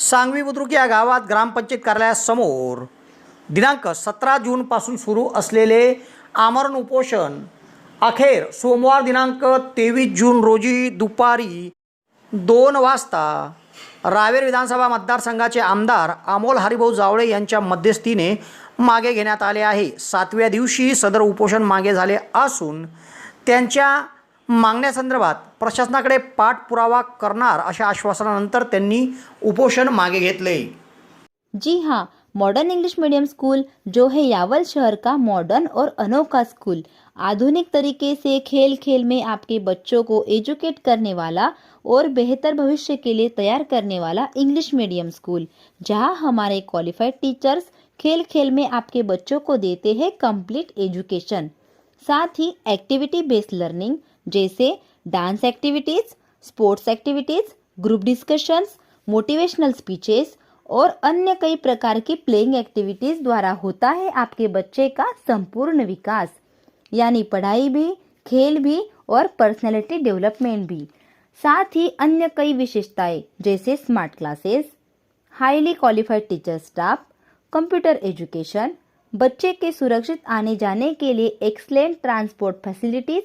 सांगवी बुद्रुक या गावात ग्रामपंचायत कार्यालयासमोर दिनांक सतरा जूनपासून सुरू असलेले आमरण उपोषण. अखेर सोमवार दिनांक तेवीस जून रोजी दुपारी दोन वाजता रावेर विधानसभा मतदारसंघाचे आमदार अमोल हरिभाऊ जावळे यांच्या मध्यस्थीने मागे घेण्यात आले आहे. सातव्या दिवशी सदर उपोषण मागे झाले असून त्यांच्या मागण्यासंदर्भात प्रशासनाकडे पाठपुरावा करणार अशा आश्वासनानंतर त्यांनी उपोषण मागे घेतले. जी हाँ मॉडर्न इंग्लिश मीडियम स्कूल जो है यावल शहर का मॉडर्न और अनोखा स्कूल आधुनिक तरीके से खेल खेल में आपके बच्चों को एजुकेट करने वाला और बेहतर भविष्य के लिए तैयार करने वाला इंग्लिश मीडियम स्कूल जहाँ हमारे क्वालिफाइड टीचर्स खेल खेल में आपके बच्चों को देते हैं कंप्लीट एजुकेशन साथ ही एक्टिविटी बेस्ड लर्निंग जैसे dance activities sports activities group discussions motivational speeches और अन्य कई प्रकार की प्लेइंग एक्टिविटीज़ द्वारा होता है आपके बच्चे का संपूर्ण विकास। यानी पढ़ाई भी, खेल भी और पर्सनैलिटी डेवलपमेंट भी। साथ ही अन्य कई विशेषताएँ, जैसे smart classes highly qualified teacher staff computer education बच्चे के सुरक्षित आने जाने के लिए excellent transport facilities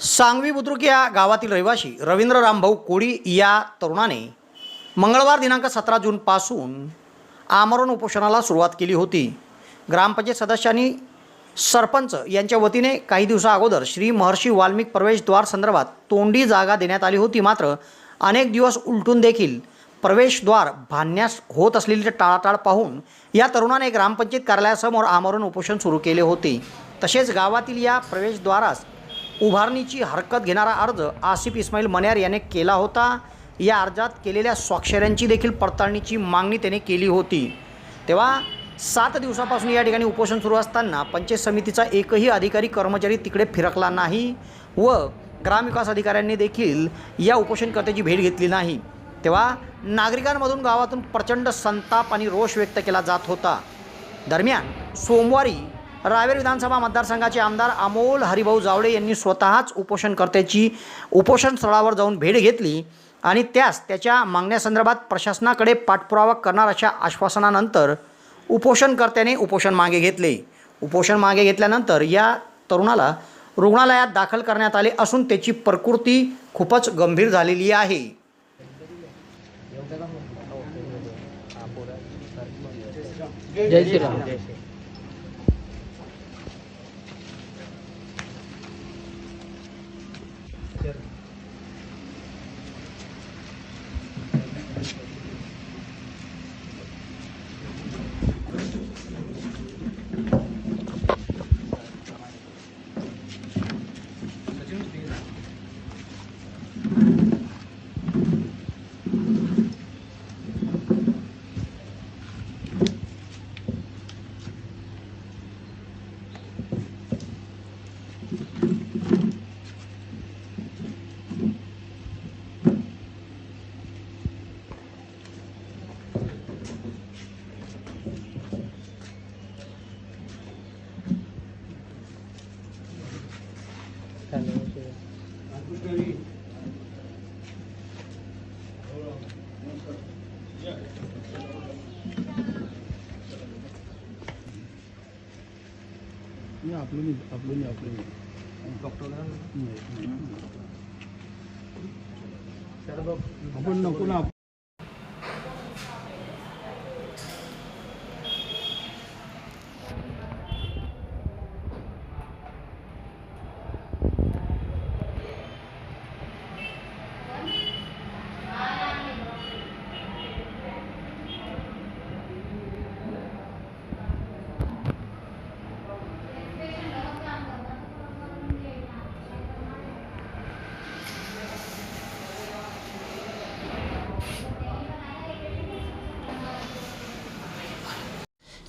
Sangvi Budruk या गावातील रहिवासी रवींद्र रामभाऊ कोळी या तरुणाने मंगळवार दिनांक सतरा जूनपासून आमरण उपोषणाला सुरुवात केली होती. ग्रामपंचायत सदस्यांनी सरपंच यांच्या वतीने काही दिवसा अगोदर श्री महर्षी वाल्मिक प्रवेशद्वार संदर्भात तोंडी जागा देण्यात आली होती. मात्र अनेक दिवस उलटून देखील प्रवेशद्वार बांधण्यास होत असलेली टाळाटाळ पाहून या तरुणाने ग्रामपंचायत कार्यालयासमोर आमरण उपोषण सुरू केले होते. तसेच गावातील या प्रवेशद्वारास उभारणीची हरकत घेणारा अर्ज आसिफ इस्माईल मन्यार याने केला होता. या अर्जात केलेल्या स्वाक्षऱ्यांची देखील पडताळणीची मागणी त्याने केली होती. तेव्हा सात दिवसापासून या ठिकाणी उपोषण सुरू असताना पंचायत समितीचा एकही अधिकारी कर्मचारी तिकडे फिरकला नाही व ग्रामविकास अधिकाऱ्यांनी देखील या उपोषणकर्त्याची भेट घेतली नाही. तेव्हा नागरिकांमधून गावातून प्रचंड संताप आणि रोष व्यक्त केला जात होता. दरम्यान सोमवारी रावेर विधानसभा मतदारसंघाचे आमदार अमोल हरिभाऊ जावळे यांनी स्वतःच उपोषणकर्त्याची उपोषण स्थळावर जाऊन भेट घेतली आणि त्यास त्याच्या मागण्यासंदर्भात प्रशासनाकडे पाठपुरावा करणार अशा आश्वासनानंतर उपोषणकर्त्याने उपोषण मागे घेतले. उपोषण मागे घेतल्यानंतर या तरुणाला रुग्णालयात दाखल करण्यात आले असून त्याची प्रकृती खूपच गंभीर झालेली आहे. जय श्रीराम. नाही आपलं नाही आपलं नाही आपलं नाही डॉक्टर आपण नको ना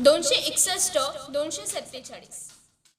दोनशे एकसष्ट दोनशे सत्तेचाळीस.